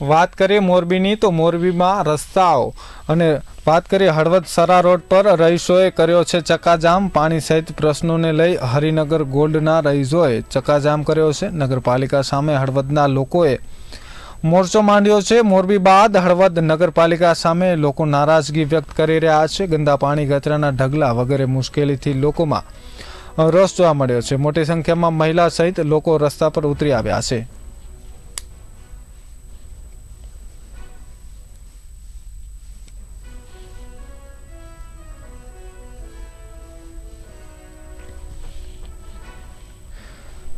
વાત કરીએ મોરબીની, તો મોરબીમાં રસ્તાઓ અને વાત કરીએ હળવદ સરા રોડ પર રહીશોએ કર્યો છે ચકાજામ પાણી સહિત પ્રશ્નોને લઈ હરિનગર ગોલ્ડના રહીશોએ ચકાજામ કર્યો છે. નગરપાલિકા સામે હળવદના લોકોએ મોરચો માંડ્યો છે. મોરબી બાદ હળવદ નગરપાલિકા સામે લોકો નારાજગી વ્યક્ત કરી રહ્યા છે. ગંદા પાણી કચરાના ઢગલા વગેરે મુશ્કેલીથી લોકોમાં રોષ જોવા મળ્યો છે. મોટી સંખ્યામાં મહિલા સહિત લોકો રસ્તા પર ઉતરી આવ્યા છે.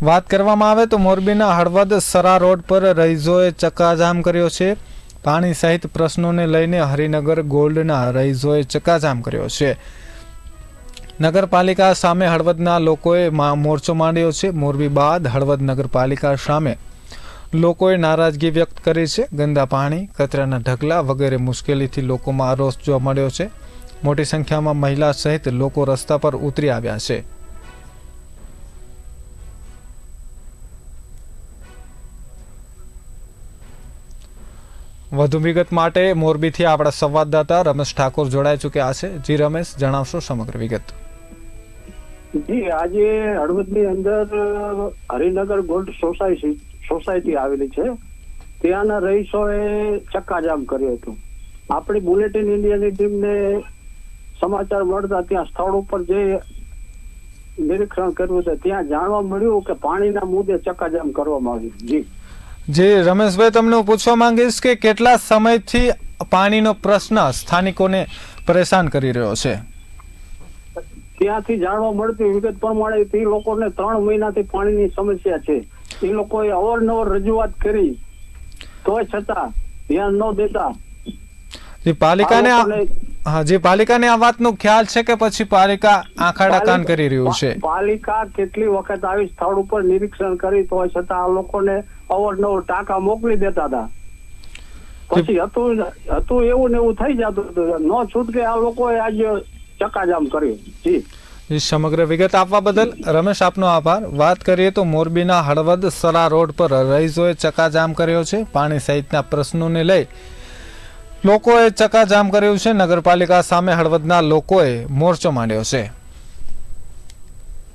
વાત કરવામાં આવે તો મોરબીના હળવદ સરા રોડ પર રહીઝોએ ચક્કાજામ કર્યો છે. પાણી સહિત પ્રશ્નોને લઈને હરિનગર ગોલ્ડના રહીઝોએ ચક્કાજામ કર્યો છે. નગરપાલિકા સામે હળવદના લોકોએ મોરચો માંડ્યો છે. મોરબી બાદ હળવદ નગરપાલિકા સામે લોકોએ નારાજગી વ્યક્ત કરી છે. ગંદા પાણી, કચરાના ઢગલા વગેરે મુશ્કેલીથી લોકોમાં રોષ જોવા મળ્યો છે. મોટી સંખ્યામાં મહિલા સહિત લોકો રસ્તા પર ઉતરી આવ્યા છે. વધુ વિગત માટે મોરબીથી આપણા સંવાદદાતા રમેશ ઠાકોર જોડાઈ ચૂક્યા છે. જી રમેશ, જણાવશો સમગ્ર વિગત. જી, આજે હળવદની અંદર હરિનગર ગોલ્ડ સોસાયટી સોસાયટી આવેલી છે. ત્યાંના રહીશોએ ચક્કાજામ કર્યો હતો. આપણી બુલેટિન ઇન્ડિયાની ટીમને સમાચાર મળતા ત્યાં સ્થળ ઉપર જે નિરીક્ષણ કર્યું છે, ત્યાં જાણવા મળ્યું કે પાણીના મુદ્દે ચક્કાજામ કરવામાં આવ્યું. જી. જી રમેશભાઈ તમને હું પૂછવા માંગીશ કે કેટલા સમયથી પાણીનો પ્રશ્ન સ્થાનિકોને પરેશાન કરી રહ્યો છે? ત્યાંથી જાણવા મળતી વિગત પ્રમાણે તે લોકોને ત્રણ મહિનાથી પાણીની સમસ્યા છે. એ લોકોએ અવારનવાર રજૂઆત કરી. તોય છતાં ધ્યાન ન દેતા. પાલિકાને હા જી પાલિકાને આ વાતનો ખ્યાલ છે કે પછી પાલિકા આંખાડા કાન કરી રહ્યું છે? પાલિકા કેટલી વખત આવી સ્થળ ઉપર નિરીક્ષણ કરી તો છતાં આ લોકોને અવરનવર ટાંકા મોકલી દેતા હતા. પછી હતું હતું એવું ને એવું થઈ જતું હતું. ન છૂટકે આ લોકોએ આજે ચકાજામ કર્યું જી. સમગ્ર વિગત આપવા બદલ રમેશ આપનો આભાર. વાત કરીએ તો મોરબીના હળવદ સરા રોડ પર રહીશોએ ચકાજામ કર્યો છે. પાણી સહિતના પ્રશ્નોને લઈ લોકોએ ચકાજામ કર્યું છે. નગરપાલિકા સામે હળવદના લોકોએ મોરચો માંડ્યો છે.